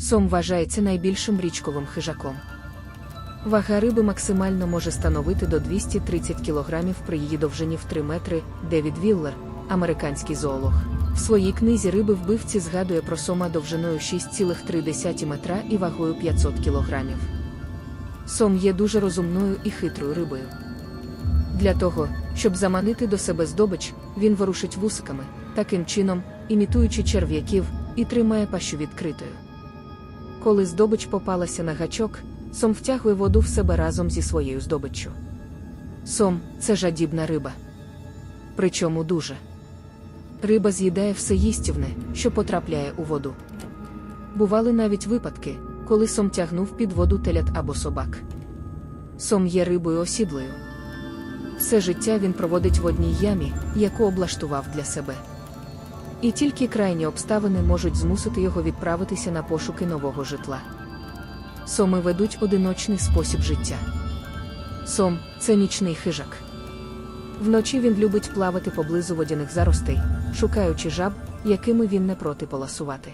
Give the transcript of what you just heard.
Сом вважається найбільшим річковим хижаком. Вага риби максимально може становити до 230 кг при її довжині в 3 метри. Девід Віллер, американський зоолог. В своїй книзі риби вбивці згадує про сома довжиною 6,3 метра і вагою 500 кг. Сом є дуже розумною і хитрою рибою. Для того, щоб заманити до себе здобич, він ворушить вусиками, таким чином, імітуючи черв'яків, і тримає пащу відкритою. Коли здобич попалася на гачок, сом втягує воду в себе разом зі своєю здобиччю. Сом це жадібна риба. Причому дуже. Риба з'їдає все їстівне, що потрапляє у воду. Бували навіть випадки, коли сом тягнув під воду телят або собак. Сом є рибою осідлою. Все життя він проводить в одній ямі, яку облаштував для себе. І тільки крайні обставини можуть змусити його відправитися на пошуки нового житла. Соми ведуть одиночний спосіб життя. Сом це нічний хижак. Вночі він любить плавати поблизу водяних заростей, шукаючи жаб, якими він не проти поласувати.